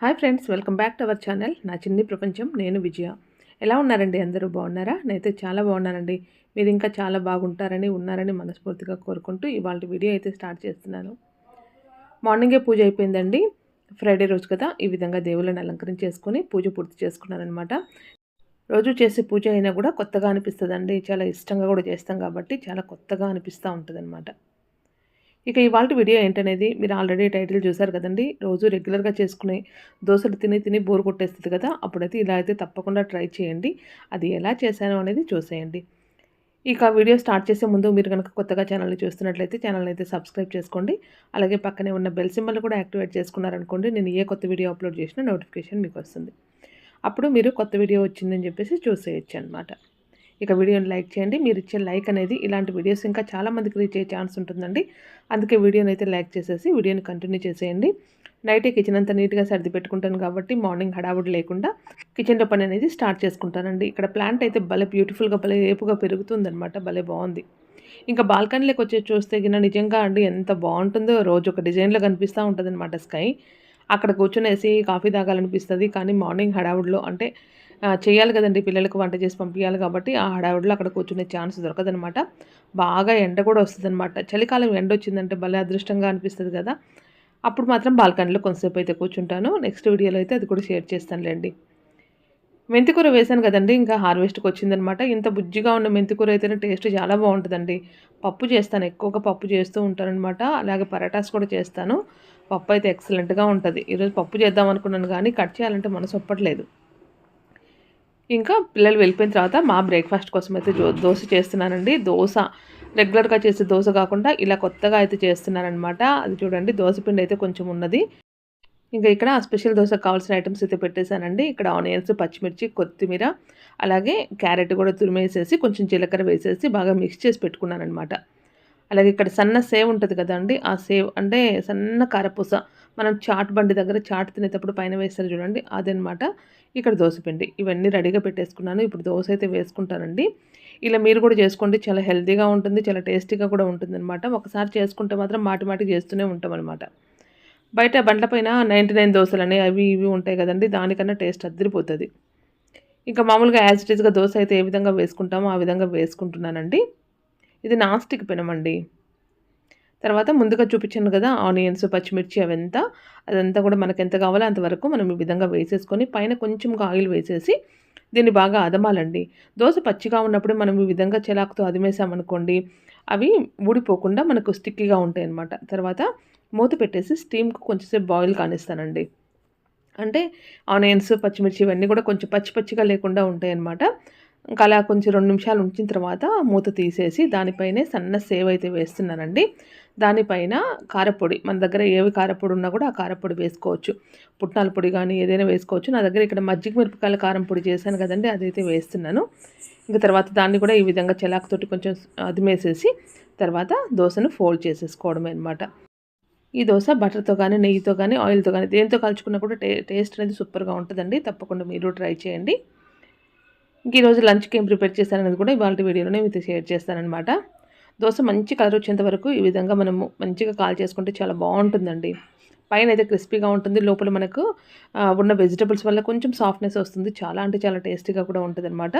Hi friends welcome back to our channel నా చిన్ని ప్రపంచం నేను విజయ. ఎలా ఉన్నారండి? అందరూ బాగున్నారా? నేనైతే చాలా బాగున్నానండి. మీరు ఇంకా చాలా బాగుంటారని ఉన్నారని మనస్ఫూర్తిగా కోరుకుంటూ ఇవాళ వీడియో అయితే స్టార్ట్ చేస్తున్నాను. మార్నింగే పూజ అయిపోయిందండి. ఫ్రైడే రోజు కదా ఈ విధంగా దేవుళ్ళని అలంకరించేసుకొని పూజ పూర్తి చేసుకున్నానమాట రోజు చేసే పూజ అయినా కూడా కొత్తగా అనిపిస్తుందండి. చాలా ఇష్టంగా కూడా చేస్తాం కాబట్టి చాలా కొత్తగా అనిపిస్తూ ఉంటుంది ఇక ఇవాళ వీడియో ఏంటనేది మీరు ఆల్రెడీ టైటిల్ చూసారు కదండి. రోజు రెగ్యులర్గా చేసుకునే దోశలు తిని తిని బోర్ కొట్టేస్తుంది కదా అప్పుడైతే ఇలా అయితే తప్పకుండా ట్రై చేయండి. అది ఎలా చేశాను అనేది చూసేయండి. ఇక వీడియో స్టార్ట్ చేసే ముందు మీరు కనుక కొత్తగా ఛానల్ని చూస్తున్నట్లయితే ఛానల్ని అయితే సబ్స్క్రైబ్ చేసుకోండి. అలాగే పక్కనే ఉన్న బెల్ సింబల్ కూడా యాక్టివేట్ చేసుకున్నారనుకోండి నేను ఏ కొత్త వీడియో అప్లోడ్ చేసినా నోటిఫికేషన్ మీకు వస్తుంది. అప్పుడు మీరు కొత్త వీడియో వచ్చిందని చెప్పేసి చూసేయచ్చు అనమాట ఇక వీడియోని లైక్ చేయండి. మీరు ఇచ్చే లైక్ అనేది ఇలాంటి వీడియోస్ ఇంకా చాలామందికి రీచ్ అయ్యే ఛాన్స్ ఉంటుందండి. అందుకే వీడియోని అయితే లైక్ చేసేసి వీడియోని కంటిన్యూ చేసేయండి. నైటే కిచెన్ అంతా నీట్గా సర్ది పెట్టుకుంటాను కాబట్టి మార్నింగ్ హడావుడి లేకుండా కిచెన్లో పని అనేది స్టార్ట్ చేసుకుంటానండి. ఇక్కడ ప్లాంట్ అయితే భలే బ్యూటిఫుల్గా భలే ఏపుగా పెరుగుతుందనమాట భలే బాగుంది. ఇంకా బాల్కనీలోకి వచ్చి చూస్తే గిన నిజంగా అండి ఎంత బాగుంటుందో. రోజు ఒక డిజైన్లో కనిపిస్తూ ఉంటుంది అనమాట స్కై. అక్కడ కూర్చునేసి కాఫీ తాగాలనిపిస్తుంది. కానీ మార్నింగ్ హడావుడిలో అంటే చేయాలి కదండి. పిల్లలకు వంట చేసి పంపించాలి కాబట్టి ఆ హడావిడిలో అక్కడ కూర్చునే ఛాన్స్ దొరకదనమాట. బాగా ఎండ కూడా వస్తుంది అనమాట చలికాలం ఎండ వచ్చిందంటే భలే అదృష్టంగా అనిపిస్తుంది కదా. అప్పుడు మాత్రం బాల్కనీలో కొంతసేపు అయితే కూర్చుంటాను. నెక్స్ట్ వీడియోలో అయితే అది కూడా షేర్ చేస్తానులేండి. మెంతికూర వేశాను కదండి. ఇంకా హార్వెస్ట్కి వచ్చిందనమాట. ఇంత బుజ్జిగా ఉన్న మెంతికూర అయితేనే టేస్ట్ చాలా బాగుంటుందండి. పప్పు చేస్తాను. ఎక్కువగా పప్పు చేస్తూ ఉంటానమాట అలాగే పరాటాస్ కూడా చేస్తాను. పప్పు అయితే ఎక్సలెంట్గా ఉంటుంది. ఈరోజు పప్పు చేద్దాం అనుకున్నాను కానీ కట్ చేయాలంటే మనసు ఒప్పట్లేదు. ఇంకా పిల్లలు వెళ్ళిపోయిన తర్వాత మా బ్రేక్ఫాస్ట్ కోసం అయితే దోశ చేస్తున్నానండి. దోశ రెగ్యులర్గా చేసే దోశ కాకుండా ఇలా కొత్తగా అయితే చేస్తున్నానమాట అది చూడండి దోశ పిండి అయితే కొంచెం ఉన్నది. ఇంకా ఇక్కడ స్పెషల్ దోశ కావాల్సిన ఐటమ్స్ అయితే పెట్టేశానండి. ఇక్కడ ఆనియన్స్ పచ్చిమిర్చి కొత్తిమీర అలాగే క్యారెట్ కూడా తురిమేసేసి కొంచెం జీలకర్ర వేసేసి బాగా మిక్స్ చేసి పెట్టుకున్నాను అనమాట అలాగే ఇక్కడ సన్న సేవ్ ఉంటుంది కదండి ఆ సేవ్ అంటే సన్న కారపూస మనం చాట్ బండి దగ్గర చాట్ తినేటప్పుడు పైన వేస్తారు చూడండి అదనమాట. ఇక్కడ దోశపిండి ఇవన్నీ రెడీగా పెట్టేసుకున్నాను. ఇప్పుడు దోశ అయితే వేసుకుంటానండి. ఇలా మీరు కూడా చేసుకోండి. చాలా హెల్తీగా ఉంటుంది చాలా టేస్టీగా కూడా ఉంటుందనమాట ఒకసారి చేసుకుంటే మాత్రం మాటి మాటి చేస్తూనే ఉంటాం అనమాట బయట బండ్లపైన నైంటీ నైన్ దోశలని అవి ఇవి ఉంటాయి కదండి దానికన్నా టేస్ట్ అద్దరిపోతుంది. ఇంకా మామూలుగా యాజ్ ఇట్ ఈస్గా దోశ అయితే ఏ విధంగా వేసుకుంటామో ఆ విధంగా వేసుకుంటున్నానండి. ఇది నాస్టిక్ పెనమండి తర్వాత ముందుగా చూపించాను కదా ఆనియన్స్ పచ్చిమిర్చి అవంతా. అదంతా కూడా మనకు ఎంత కావాలో అంతవరకు మనం ఈ విధంగా వేసేసుకొని పైన కొంచెం ఆయిల్ వేసేసి దీన్ని బాగా అదమాలండి. దోశ పచ్చిగా ఉన్నప్పుడు మనం ఈ విధంగా చెలాకుతో అదిమేసామనుకోండి అవి ఊడిపోకుండా మనకు స్టిక్కీగా ఉంటాయి అన్నమాట తర్వాత మూత పెట్టేసి స్టీమ్కి కొంచెంసేపు బాయిల్ కానిస్తానండి. అంటే ఆనియన్స్ పచ్చిమిర్చి ఇవన్నీ కూడా కొంచెం పచ్చి పచ్చిగా లేకుండా ఉంటాయి అన్నమాట ఇంకా అలా కొంచెం రెండు నిమిషాలు ఉంచిన తర్వాత మూత తీసేసి దానిపైనే సన్న సేవ్ అయితే వేస్తున్నానండి. దానిపైన కారపొడి మన దగ్గర ఏవి కారపొడి ఉన్నా కూడా ఆ కారపొడి వేసుకోవచ్చు. పుట్నాల పొడి కానీ ఏదైనా వేసుకోవచ్చు. నా దగ్గర ఇక్కడ మజ్జిగ మిరపకాయల కారం పొడి చేశాను కదండి అదైతే వేస్తున్నాను. ఇంకా తర్వాత దాన్ని కూడా ఈ విధంగా చెలాకుతోటి కొంచెం అదిమేసేసి తర్వాత దోశను ఫోల్డ్ చేసేసుకోవడమే అనమాట ఈ దోశ బటర్తో కానీ నెయ్యితో కానీ ఆయిల్తో కానీ దేంతో కలుచుకున్నా కూడా టేస్ట్ అనేది సూపర్గా ఉంటుందండి. తప్పకుండా మీరు ట్రై చేయండి. ఇంక ఈరోజు లంచ్కి ఏం ప్రిపేర్ చేస్తాననేది కూడా ఇవాళ వీడియోలోనే మీతో షేర్ చేస్తానమాట దోశ మంచి కలర్ వచ్చేంత వరకు ఈ విధంగా మనము మంచిగా కాల్ చేసుకుంటే చాలా బాగుంటుందండి. పైన అయితే క్రిస్పీగా ఉంటుంది లోపల మనకు ఉన్న వెజిటబుల్స్ వల్ల కొంచెం సాఫ్ట్నెస్ వస్తుంది చాలా అంటే చాలా టేస్టీగా కూడా ఉంటుంది అనమాట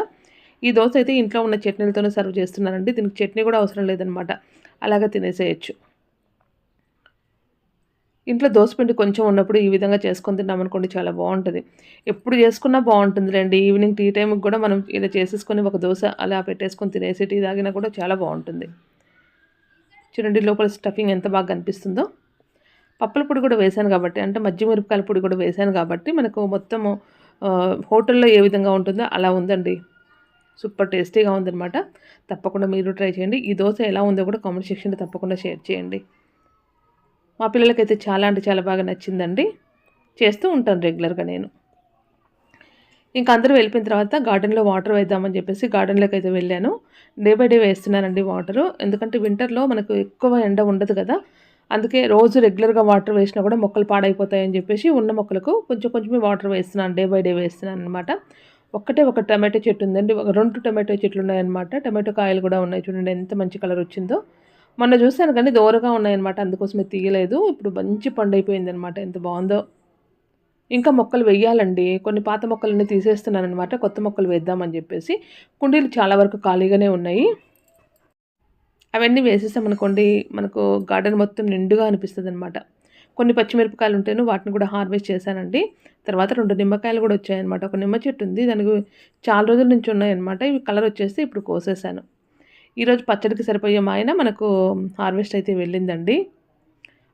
ఈ దోశ అయితే ఇంట్లో ఉన్న చట్నీలతోనే సర్వ్ చేస్తున్నానండి దీనికి చట్నీ కూడా అవసరం లేదనమాట అలాగే తినేసేయచ్చు. ఇంట్లో దోసపిండి కొంచెం ఉన్నప్పుడు ఈ విధంగా చేసుకొని తిన్నామనుకోండి చాలా బాగుంటుంది. ఎప్పుడు చేసుకున్నా బాగుంటుంది రండి ఈవినింగ్ టీ టైంకి కూడా మనం ఇలా చేసేసుకొని ఒక దోశ అలా పెట్టేసుకొని తినేసి టీ తాగినా కూడా చాలా బాగుంటుంది. చూడండి లోపల స్టఫింగ్ ఎంత బాగా కనిపిస్తుందో. పప్పుల పొడి కూడా వేశాను కాబట్టి అంటే మజ్జి మిరపకాయల పొడి కూడా వేశాను కాబట్టి మనకు మొత్తము హోటల్లో ఏ విధంగా ఉంటుందో అలా ఉందండి. సూపర్ టేస్టీగా ఉందన్నమాట. తప్పకుండా మీరు ట్రై చేయండి. ఈ దోశ ఎలా ఉందో కూడా కామెంట్ సెక్షన్లో తప్పకుండా షేర్ చేయండి. మా పిల్లలకైతే చాలా అంటే చాలా బాగా నచ్చిందండి. చేస్తూ ఉంటాను రెగ్యులర్గా నేను. ఇంకా అందరూ వెళ్ళిపోయిన తర్వాత గార్డెన్లో వాటర్ వేద్దామని చెప్పేసి గార్డెన్లోకి అయితే వెళ్ళాను. డే బై డే వేస్తున్నానండి వాటరు. ఎందుకంటే వింటర్లో మనకు ఎక్కువ ఎండ ఉండదు కదా. అందుకే రోజు రెగ్యులర్గా వాటర్ వేసినా కూడా మొక్కలు పాడైపోతాయని చెప్పేసి ఉన్న మొక్కలకు కొంచెం కొంచెమే వాటర్ వేస్తున్నాను. డే బై డే వేస్తున్నాను అనమాట ఒక్కటే ఒక టమాటో చెట్టు ఉందండి. ఒక రెండు టమాటో చెట్లు ఉన్నాయన్నమాట. టమాటో కాయలు కూడా ఉన్నాయి చూడండి ఎంత మంచి కలర్ వచ్చిందో. మొన్న చూశాను కానీ దూరగా ఉన్నాయన్నమాట అందుకోసమే తీయలేదు. ఇప్పుడు మంచి పండు అయిపోయింది అనమాట ఎంత బాగుందో. ఇంకా మొక్కలు వేయాలండి కొన్ని పాత మొక్కలన్నీ తీసేస్తున్నాను అనమాట కొత్త మొక్కలు వేద్దామని చెప్పేసి. కుండీలు చాలా వరకు ఖాళీగానే ఉన్నాయి. అవన్నీ వేసేసామనుకోండి మనకు గార్డెన్ మొత్తం నిండుగా అనిపిస్తుంది అనమాట కొన్ని పచ్చిమిరపకాయలు ఉంటేను వాటిని కూడా హార్వెస్ట్ చేశానండి. తర్వాత రెండు నిమ్మకాయలు కూడా వచ్చాయన్నమాట. ఒక నిమ్మ చెట్టు ఉంది దానికి చాలా రోజుల నుంచి ఉన్నాయన్నమాట. ఇవి కలర్ వచ్చేసి ఇప్పుడు కోసేసాను ఈరోజు పచ్చడికి సరిపోయే మాయన మనకు హార్వెస్ట్ అయితే వెళ్ళిందండి.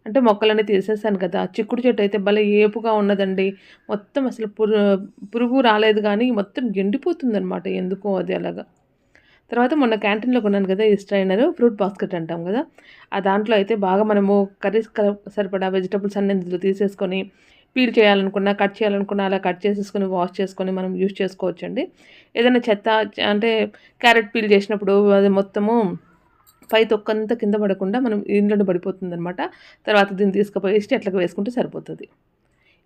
అంటే మొక్కలన్నీ తీసేసాను కదా చిక్కుడు చెట్టు అయితే భలే ఏపుగా ఉన్నదండి. మొత్తం అసలు పురు పురుగు రాలేదు కానీ మొత్తం ఎండిపోతుందనమాట ఎందుకో అది అలాగా. తర్వాత మొన్న క్యాంటీన్లో కొన్నాను కదా ఈ స్ట్రైనర్ ఫ్రూట్ బాస్కెట్ అంటాం కదా ఆ దాంట్లో అయితే బాగా మనము కర్రీస్ సరిపడా వెజిటబుల్స్ అన్ని ఇందులో తీసేసుకొని పీల్ చేయాలనుకున్నా కట్ చేయాలనుకున్నా అలా కట్ చేసేసుకొని వాష్ చేసుకొని మనం యూజ్ చేసుకోవచ్చండి. ఏదైనా చెత్త అంటే క్యారెట్ పీల్ చేసినప్పుడు అది మొత్తము పై తొక్కంతా కింద పడకుండా మనం ఇంట్లోనే పడిపోతుంది అనమాట తర్వాత దీన్ని తీసుకుపోయి చెట్లకు వేసుకుంటే సరిపోతుంది.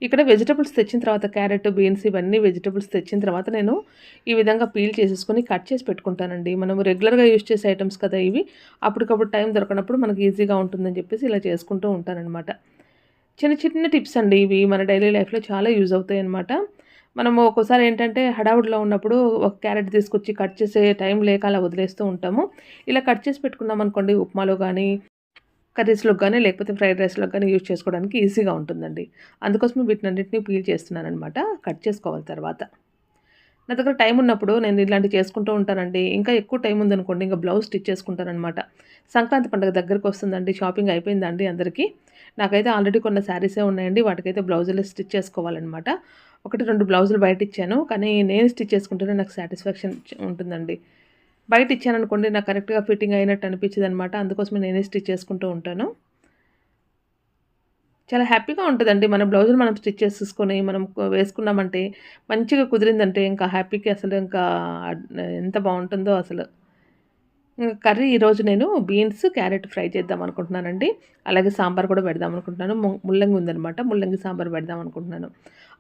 ఇక్కడ వెజిటబుల్స్ తెచ్చిన తర్వాత క్యారెట్ బీన్స్ ఇవన్నీ వెజిటబుల్స్ తెచ్చిన తర్వాత నేను ఈ విధంగా పీల్ చేసేసుకొని కట్ చేసి పెట్టుకుంటానండి. మనం రెగ్యులర్గా యూజ్ చేసే ఐటమ్స్ కదా ఇవి. అప్పటికప్పుడు టైం దొరకనప్పుడు మనకి ఈజీగా ఉంటుందని చెప్పేసి ఇలా చేసుకుంటూ ఉంటానన్నమాట. చిన్న చిన్న టిప్స్ అండి ఇవి మన డైలీ లైఫ్లో చాలా యూజ్ అవుతాయి అనమాట మనము ఒక్కోసారి ఏంటంటే హడావుడిలో ఉన్నప్పుడు ఒక క్యారెట్ తీసుకొచ్చి కట్ చేసే టైం లేక అలా వదిలేస్తూ ఉంటాము. ఇలా కట్ చేసి పెట్టుకున్నాం అనుకోండి ఉప్మాలో కానీ కర్రీస్లోకి కానీ లేకపోతే ఫ్రైడ్ రైస్లోకి కానీ యూజ్ చేసుకోవడానికి ఈజీగా ఉంటుందండి. అందుకోసం వీటినన్నింటినీ పీల్ చేస్తున్నాను అనమాట కట్ చేసుకోవాలి తర్వాత. నా దగ్గర టైం ఉన్నప్పుడు నేను ఇలాంటివి చేసుకుంటూ ఉంటానండి. ఇంకా ఎక్కువ టైం ఉందనుకోండి ఇంకా బ్లౌజ్ స్టిచ్ చేసుకుంటానమాట సంక్రాంతి పండుగ దగ్గరకు వస్తుందండి షాపింగ్ అయిపోయిందండి అందరికీ. నాకైతే ఆల్రెడీ కొన్ని శారీసే ఉన్నాయండి. వాటికైతే బ్లౌజులు స్టిచ్ చేసుకోవాలన్నమాట. ఒకటి రెండు బ్లౌజులు బయట ఇచ్చాను. కానీ నేను స్టిచ్ చేసుకుంటేనే నాకు సాటిస్ఫాక్షన్ ఉంటుందండి. బయట ఇచ్చాను అనుకోండి నాకు కరెక్ట్గా ఫిట్టింగ్ అయినట్టు అనిపించింది అనమాట అందుకోసమే నేనే స్టిచ్ చేసుకుంటూ ఉంటాను. చాలా హ్యాపీగా ఉంటుందండి. మన బ్లౌజులు మనం స్టిచ్ చేసుకొని మనం వేసుకున్నామంటే మంచిగా కుదిరిందంటే ఇంకా హ్యాపీకి అసలు ఇంకా ఎంత బాగుంటుందో అసలు. కర్రీ ఈరోజు నేను బీన్స్ క్యారెట్ ఫ్రై చేద్దాం అనుకుంటున్నానండి. అలాగే సాంబార్ కూడా పెడదాం అనుకుంటున్నాను. ముల్లంగి ఉందనమాట ముల్లంగి సాంబార్ పెడదాం అనుకుంటున్నాను.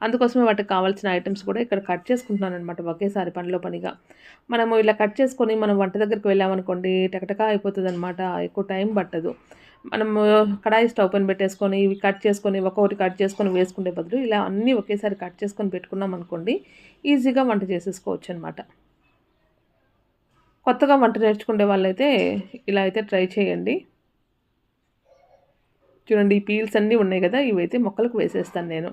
అందుకోసమే వాటికి కావాల్సిన ఐటమ్స్ కూడా ఇక్కడ కట్ చేసుకుంటున్నాను అనమాట ఒకేసారి పనిలో పనిగా. మనము ఇలా కట్ చేసుకొని మనం వంట దగ్గరికి వెళ్ళామనుకోండి టకటకా అయిపోతుంది అనమాట ఎక్కువ టైం పట్టదు. మనము కడాయి స్టవ్ పైన పెట్టేసుకొని ఇవి కట్ చేసుకొని ఒక్కొక్కటి కట్ చేసుకొని వేసుకునే బదులు ఇలా అన్నీ ఒకేసారి కట్ చేసుకొని పెట్టుకున్నాం అనుకోండి ఈజీగా వంట చేసేసుకోవచ్చు అనమాట కొత్తగా వంట నేర్చుకునే వాళ్ళైతే ఇలా అయితే ట్రై చేయండి. చూడండి ఈ పీల్స్ అన్నీ ఉన్నాయి కదా ఇవైతే మొక్కలకు వేసేస్తాను నేను.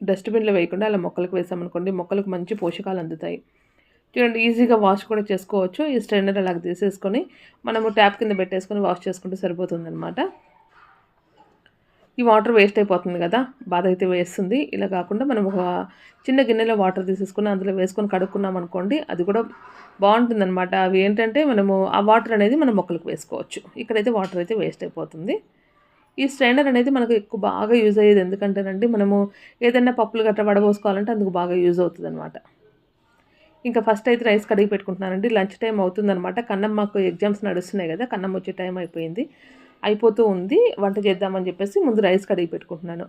డస్ట్బిన్లో వేయకుండా అలా మొక్కలకు వేసామనుకోండి మొక్కలకు మంచి పోషకాలు అందుతాయి. చూడండి ఈజీగా వాష్ కూడా చేసుకోవచ్చు. ఈ స్ట్రైనర్ అలాగ తీసేసుకొని మనము ట్యాప్ కింద పెట్టేసుకొని వాష్ చేసుకుంటే సరిపోతుంది ఈ వాటర్ వేస్ట్ అయిపోతుంది కదా బాధ అయితే వేస్తుంది. ఇలా కాకుండా మనం ఒక చిన్న గిన్నెలో వాటర్ తీసేసుకుని అందులో వేసుకొని కడుక్కున్నాం అనుకోండి అది కూడా బాగుంటుందన్నమాట. అవి ఏంటంటే మనము ఆ వాటర్ అనేది మనం మొక్కలకు వేసుకోవచ్చు. ఇక్కడైతే వాటర్ అయితే వేస్ట్ అయిపోతుంది. ఈ స్ట్రైనర్ అనేది మనకు ఎక్కువ బాగా యూజ్ అయ్యేది ఎందుకంటేనండి మనము ఏదైనా పప్పులు గట్రా వడబోసుకోవాలంటే అందుకు బాగా యూజ్ అవుతుంది అనమాట ఇంకా ఫస్ట్ అయితే రైస్ కడిగి పెట్టుకుంటున్నానండి. లంచ్ టైం అవుతుందనమాట కన్నం మాకు ఎగ్జామ్స్ నడుస్తున్నాయి కదా కన్నం వచ్చే టైం అయిపోయింది. అయిపోతూ ఉంది. వంట చేద్దామని చెప్పేసి ముందు రైస్ కడిగి పెట్టుకుంటున్నాను.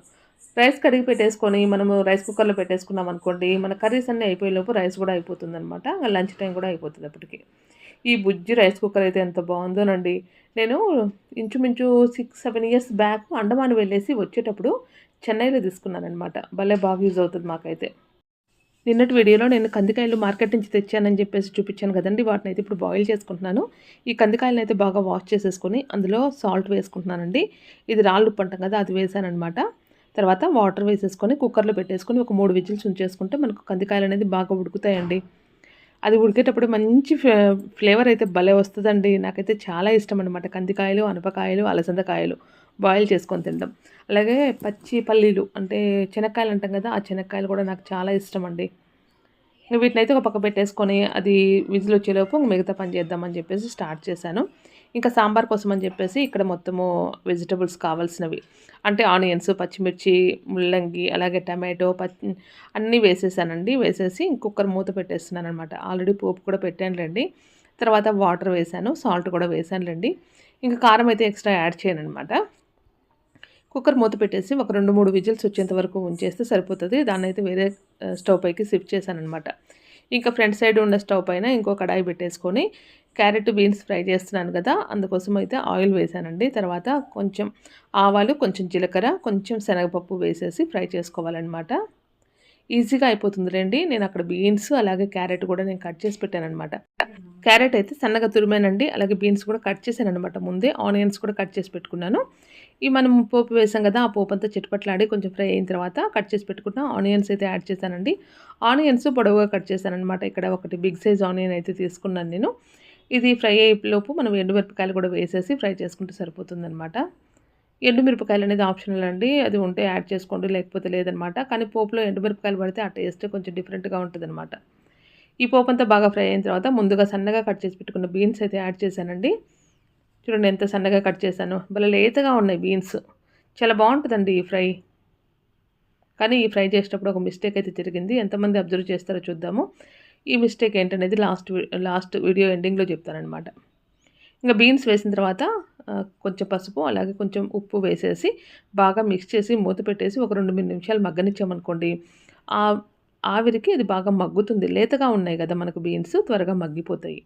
రైస్ కడిగి పెట్టేసుకొని మనము రైస్ కుక్కర్లో పెట్టేసుకున్నాం అనుకోండి మన కర్రీస్ అన్నీ అయిపోయేలోపు రైస్ కూడా అయిపోతుంది అనమాట లంచ్ టైం కూడా అయిపోతుంది అప్పటికి. ఈ బుజ్జి రైస్ కుక్కర్ అయితే ఎంత బాగుందోనండి. నేను ఇంచుమించు six seven years back Andaman వెళ్ళేసి వచ్చేటప్పుడు చెన్నైలో తీసుకున్నానమాట భలే బాగా యూజ్ అవుతుంది మాకైతే. నిన్నటి వీడియోలో నేను కందికాయలు మార్కెట్ నుంచి తెచ్చానని చెప్పేసి చూపించాను కదండి. వాటిని అయితే ఇప్పుడు బాయిల్ చేసుకుంటున్నాను. ఈ కందికాయలను అయితే బాగా వాష్ చేసేసుకొని అందులో సాల్ట్ వేసుకుంటున్నానండి. ఇది రాళ్ళు ఉప్పు అంటాం కదా అది వేసానమాట తర్వాత వాటర్ వేసేసుకొని కుక్కర్లో పెట్టేసుకొని ఒక మూడు విజిల్స్ ఉంచేసుకుంటే మనకు కందికాయలు అనేది బాగా ఉడుకుతాయండి. అది ఉడికేటప్పుడు మంచి ఫ్లేవర్ అయితే భలే వస్తుందండి. నాకైతే చాలా ఇష్టం అనమాట కందికాయలు అనపకాయలు అలసందకాయలు. బాయిల్ చేసుకొని తింటాం అలాగే పచ్చి పల్లీలు అంటే శనక్కాయలు అంటాం కదా ఆ శనక్కాయలు కూడా నాకు చాలా ఇష్టం అండి. వీటిని అయితే ఒక పక్క పెట్టేసుకొని అది విజిల్ వచ్చేలోపు మిగతా పని చేద్దామని చెప్పేసి స్టార్ట్ చేశాను. ఇంకా సాంబార్ కోసం అని చెప్పేసి ఇక్కడ మొత్తము వెజిటబుల్స్ కావాల్సినవి. అంటే ఆనియన్స్ పచ్చిమిర్చి ముల్లంగి అలాగే టమాటో పచ్చి అన్నీ వేసేసానండి. వేసేసి కుక్కర్ మూత పెట్టేస్తున్నాను అనమాట ఆల్రెడీ పోపు కూడా పెట్టానులేండి. తర్వాత వాటర్ వేసాను సాల్ట్ కూడా వేసానులేండి. ఇంకా కారం అయితే ఎక్స్ట్రా యాడ్ చేయను అనమాట కుక్కర్ మూత పెట్టేసి ఒక రెండు మూడు విజిల్స్ వచ్చేంత వరకు ఉంచేస్తే సరిపోతుంది. దాన్ని అయితే వేరే స్టవ్ పైకి షిఫ్ట్ చేశాను అనమాట ఇంకా ఫ్రంట్ సైడ్ ఉన్న స్టవ్ పైన ఇంకో కడాయి పెట్టేసుకొని క్యారెట్ బీన్స్ ఫ్రై చేస్తున్నాను కదా అందుకోసం అయితే ఆయిల్ వేసానండి తర్వాత కొంచెం ఆవాలు కొంచెం జీలకర్ర కొంచెం శనగపప్పు వేసేసి ఫ్రై చేసుకోవాలన్నమాట. ఈజీగా అయిపోతుంది రండి. నేను అక్కడ బీన్స్ అలాగే క్యారెట్ కూడా నేను కట్ చేసి పెట్టాను అనమాట క్యారెట్ అయితే సన్నగా తురిమానండి. అలాగే బీన్స్ కూడా కట్ చేశాను అనమాట ముందే. ఆనియన్స్ కూడా కట్ చేసి పెట్టుకున్నాను. ఈ మనం పోపు వేసాం కదా ఆ పోపు అంతా చిట్టుపట్లాడి కొంచెం ఫ్రై అయిన తర్వాత కట్ చేసి పెట్టుకున్న ఆనియన్స్ అయితే యాడ్ చేశానండి. ఆనియన్స్ పొడవుగా కట్ చేశానమాట ఇక్కడ ఒకటి బిగ్ సైజ్ ఆనియన్ అయితే తీసుకున్నాను నేను. ఇది ఫ్రై అయ్యేలోపు మనం ఎండుమిరపకాయలు కూడా వేసేసి ఫ్రై చేసుకుంటే సరిపోతుందన్నమాట. ఎండుమిరపకాయలు అనేది ఆప్షనల్ అండి. అది ఉంటే యాడ్ చేసుకోండి లేకపోతే లేదనమాట. కానీ పోపులో ఎండుమిరపకాయలు పడితే ఆ టేస్ట్ కొంచెం డిఫరెంట్గా ఉంటుందన్నమాట ఈ పోపు అంతా బాగా ఫ్రై అయిన తర్వాత ముందుగా సన్నగా కట్ చేసి పెట్టుకున్న బీన్స్ అయితే యాడ్ చేశానండి. చూడండి ఎంత సన్నగా కట్ చేశాను. భలే లేతగా ఉన్నాయి బీన్స్. చాలా బాగుంటుందండి ఈ ఫ్రై. కానీ ఈ ఫ్రై చేసేటప్పుడు ఒక మిస్టేక్ అయితే జరిగింది. ఎంతమంది అబ్జర్వ్ చేస్తారో చూద్దాము. ఈ మిస్టేక్ ఏంటనేది లాస్ట్ లాస్ట్ వీడియో ఎండింగ్లో చెప్తానమాట ఇంకా బీన్స్ వేసిన తర్వాత కొంచెం పసుపు అలాగే కొంచెం ఉప్పు వేసేసి బాగా మిక్స్ చేసి మూత పెట్టేసి ఒక రెండు మూడు నిమిషాలు మగ్గనిచ్చామనుకోండి ఆ ఆవిరికి ఇది బాగా మగ్గుతుంది. లేతగా ఉన్నాయి కదా మనకు బీన్స్ త్వరగా మగ్గిపోతాయి.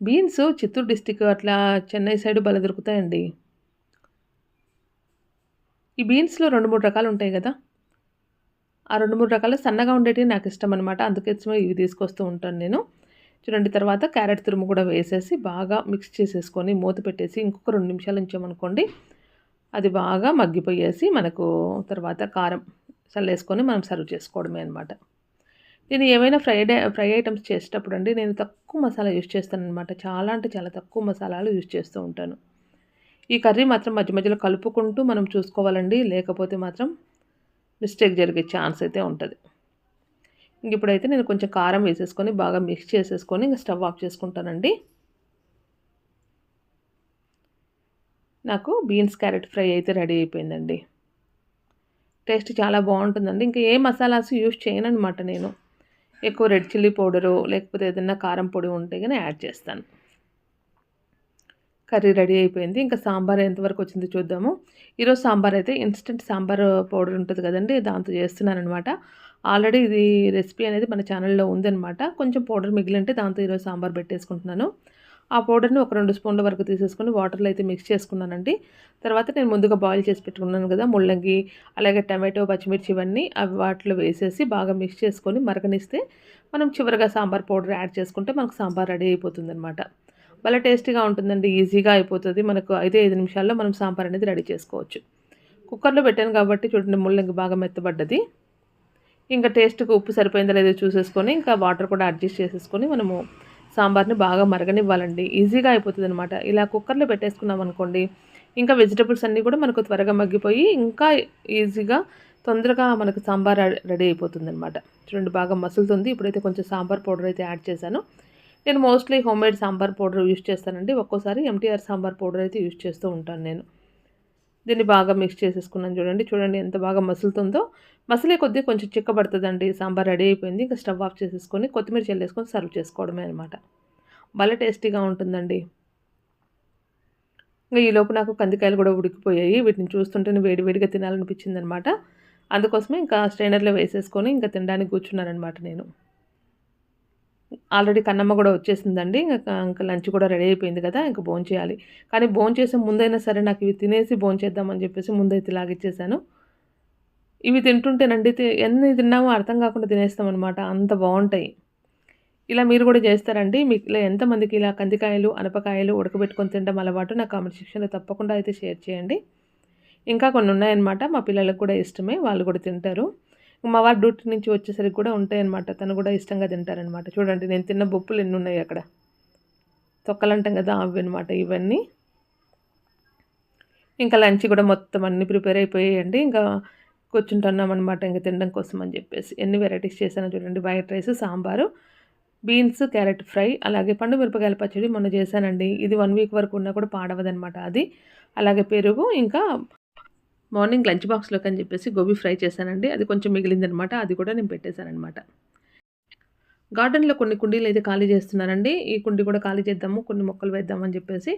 బీన్స్ చిత్తూరు డిస్టిక్ అట్లా చెన్నై సైడ్ బల దొరుకుతాయండి. ఈ బీన్స్లో రెండు మూడు రకాలు ఉంటాయి కదా ఆ రెండు మూడు రకాలు సన్నగా ఉండేటివి నాకు ఇష్టం అనమాట అందుకోసమే ఇవి తీసుకొస్తూ ఉంటాను నేను. చూడండి తర్వాత క్యారెట్ తురుము కూడా వేసేసి బాగా మిక్స్ చేసేసుకొని మూత పెట్టేసి ఇంకొక రెండు నిమిషాలు ఉంచామనుకోండి అది బాగా మగ్గిపోయేసి మనకు తర్వాత కారం చల్లేసుకొని మనం సర్వ్ చేసుకోవడమే అనమాట నేను ఏమైనా ఫ్రైడ్ ఫ్రై ఐటమ్స్ చేసేటప్పుడు అండి నేను తక్కువ మసాలా యూజ్ చేస్తాను అనమాట చాలా అంటే చాలా తక్కువ మసాలాలు యూజ్ చేస్తూ ఉంటాను. ఈ కర్రీ మాత్రం మధ్య మధ్యలో కలుపుకుంటూ మనం చూసుకోవాలండి లేకపోతే మాత్రం మిస్టేక్ జరిగే ఛాన్స్ అయితే ఉంటుంది. ఇంక ఇప్పుడైతే నేను కొంచెం కారం వేసేసుకొని బాగా మిక్స్ చేసేసుకొని ఇంకా స్టవ్ ఆఫ్ చేసుకుంటానండి. నాకు బీన్స్ క్యారెట్ ఫ్రై అయితే రెడీ అయిపోయిందండి. టేస్ట్ చాలా బాగుంటుందండి. ఇంకా ఏ మసాలాస్ యూజ్ అనమాట నేను. ఎక్కువ రెడ్ చిల్లీ పౌడరు లేకపోతే ఏదైనా కారం పొడి ఉంటే కానీ యాడ్ చేస్తాను. కర్రీ రెడీ అయిపోయింది. ఇంకా సాంబార్ ఎంతవరకు వచ్చిందో చూద్దాము. ఈరోజు సాంబార్ అయితే ఇన్స్టెంట్ సాంబార్ పౌడర్ ఉంటుంది కదండి దాంతో చేస్తున్నాను అనమాట ఆల్రెడీ ఇది రెసిపీ అనేది మన ఛానల్లో ఉందనమాట కొంచెం పౌడర్ మిగిలింటే దాంతో ఈరోజు సాంబార్ పెట్టేసుకుంటున్నాను. ఆ పౌడర్ని ఒక రెండు స్పూన్ల వరకు తీసేసుకొని వాటర్లో అయితే మిక్స్ చేసుకున్నానండి. తర్వాత నేను ముందుగా బాయిల్ చేసి పెట్టుకున్నాను కదా ముల్లంగి అలాగే టమాటో పచ్చిమిర్చి ఇవన్నీ అవి వాటిలో వేసేసి బాగా మిక్స్ చేసుకొని మరగనిస్తే మనం చివరిగా సాంబార్ పౌడర్ యాడ్ చేసుకుంటే మనకు సాంబార్ రెడీ అయిపోతుంది అనమాట భలే టేస్టీగా ఉంటుందండి ఈజీగా అయిపోతుంది. మనకు ఐదు ఐదు నిమిషాల్లో మనం సాంబార్ అనేది రెడీ చేసుకోవచ్చు. కుక్కర్లో పెట్టాను కాబట్టి చూడండి ముళ్ళంగి బాగా మెత్తబడ్డది. ఇంకా టేస్ట్కి ఉప్పు సరిపోయిందో లేదో చూసేసుకొని ఇంకా వాటర్ కూడా అడ్జస్ట్ చేసేసుకొని మనము సాంబార్ని బాగా మరగనివ్వాలండి. ఈజీగా అయిపోతుంది అనమాట ఇలా కుక్కర్లో పెట్టేసుకున్నాం అనుకోండి ఇంకా వెజిటబుల్స్ అన్నీ కూడా మనకు త్వరగా మగ్గిపోయి ఇంకా ఈజీగా తొందరగా మనకు సాంబార్ రెడీ అయిపోతుంది అనమాట చూడండి బాగా మసులుతుంది. ఇప్పుడైతే కొంచెం సాంబార్ పౌడర్ అయితే యాడ్ చేశాను. నేను mostly homemade sambar powder use చేస్తానండి. ఒక్కోసారి ఎంటీఆర్ సాంబార్ పౌడర్ అయితే యూస్ చేస్తూ ఉంటాను నేను. దీన్ని బాగా మిక్స్ చేసేసుకున్నాను చూడండి. చూడండి ఎంత బాగా మసులుతుందో. మసలే కొద్దీ కొంచెం చిక్కబడుతుందండి. సాంబార్ రెడీ అయిపోయింది. ఇంకా స్టవ్ ఆఫ్ చేసేసుకొని కొత్తిమీర చల్లేసుకొని సర్వ్ చేసుకోవడమే అనమాట భలే టేస్టీగా ఉంటుందండి. ఇంకా ఈలోపు నాకు కందికాయలు కూడా ఉడికిపోయాయి. వీటిని చూస్తుంటేనే వేడి వేడిగా తినాలనిపించింది అనమాట అందుకోసమే ఇంకా స్ట్రైనర్లో వేసేసుకొని ఇంకా తినడానికి కూర్చున్నానమాట నేను. ఆల్రెడీ కన్నమ్మ కూడా వచ్చేసిందండి. ఇంకా ఇంకా లంచ్ కూడా రెడీ అయిపోయింది కదా ఇంకా భోజనం చేయాలి. కానీ భోజనం చేసే ముందైనా సరే నాకు ఇవి తినేసి భోజనం చేద్దామని చెప్పేసి ముందైతే లాగిచ్చేసాను. ఇవి తింటుంటేనండి ఎన్ని తిన్నామో అర్థం కాకుండా తినేస్తాం అనమాట అంత బాగుంటాయి. ఇలా మీరు కూడా చేస్తారండి. మీకు ఇలా ఎంతమందికి ఇలా కందికాయలు అనపకాయలు ఉడకబెట్టుకొని తినడం అలవాటు నా కామెంట్ సెక్షన్లో తప్పకుండా అయితే షేర్ చేయండి. ఇంకా కొన్ని ఉన్నాయన్నమాట. మా పిల్లలకు కూడా ఇష్టమే. వాళ్ళు కూడా తింటారు. మా వారు డ్యూటీ నుంచి వచ్చేసరికి కూడా ఉంటాయన్నమాట. తను కూడా ఇష్టంగా తింటారనమాట చూడండి నేను తిన్న బొప్పులు ఎన్ని ఉన్నాయి అక్కడ. తొక్కలంటాం కదా అవి అనమాట ఇవన్నీ. ఇంకా లంచ్ కూడా మొత్తం అన్ని ప్రిపేర్ అయిపోయాయండి. ఇంకా కూర్చుంటున్నాం అనమాట ఇంకా తినడం కోసం అని చెప్పేసి. ఎన్ని వెరైటీస్ చేశానో చూడండి. White rice sambar beans carrot fry అలాగే పండు మిరపకాయల పచ్చడి మొన్న చేశానండి. ఇది వన్ వీక్ వరకు ఉన్నా కూడా పాడవదనమాట అది. అలాగే పెరుగు ఇంకా మార్నింగ్ లంచ్ బాక్స్లోకి అని చెప్పేసి గోబీ ఫ్రై చేశానండి. అది కొంచెం మిగిలిందనమాట. అది కూడా నేను పెట్టేశానమాట గార్డెన్లో కొన్ని కుండీలు అయితే ఖాళీ చేస్తున్నానండి. ఈ కుండీ కూడా ఖాళీ చేద్దాము. కొన్ని మొక్కలు వేద్దామని చెప్పేసి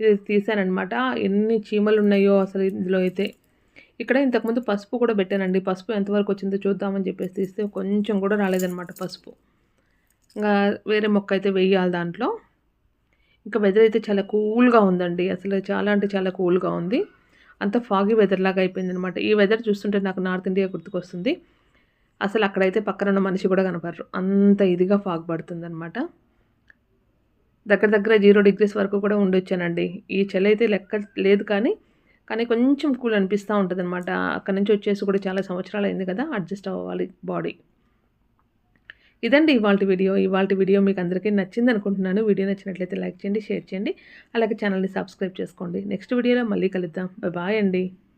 ఇది తీసానమాట ఎన్ని చీమలు ఉన్నాయో అసలు ఇందులో అయితే. ఇక్కడ ఇంతకుముందు పసుపు కూడా పెట్టానండి. పసుపు ఎంతవరకు వచ్చిందో చూద్దామని చెప్పేసి తీస్తే కొంచెం కూడా రాలేదనమాట పసుపు. ఇంకా వేరే మొక్క అయితే వేయాలి దాంట్లో. ఇంకా వెదర్ అయితే చాలా కూల్గా ఉందండి. అసలు చాలా అంటే చాలా కూల్గా ఉంది. అంత ఫాగీ వెదర్ లాగా అయిపోయింది అనమాట ఈ వెదర్ చూస్తుంటే నాకు నార్త్ ఇండియా గుర్తుకొస్తుంది. అసలు అక్కడైతే పక్కన ఉన్న మనిషి కూడా కనపడరు. అంత ఇదిగా ఫాగ్ పడుతుందనమాట దగ్గర దగ్గర జీరో డిగ్రీస్ వరకు కూడా ఉండొచ్చానండి. ఈ చలి అయితే లెక్క లేదు కానీ కానీ కొంచెం కూల్ అనిపిస్తూ ఉంటుంది అనమాట అక్కడ నుంచి వచ్చేసి కూడా చాలా సంవత్సరాలు అయింది కదా అడ్జస్ట్ అవ్వాలి బాడీ ఇదండి ఇవాళ వీడియో. ఇవాళ వీడియో మీకు అందరికీ నచ్చింది అనుకుంటున్నాను. వీడియో నచ్చినట్లయితే లైక్ చేయండి షేర్ చేయండి. అలాగే ఛానల్ని సబ్స్క్రైబ్ చేసుకోండి. నెక్స్ట్ వీడియోలో మళ్ళీ కలుద్దాం. బాయ్ అండి.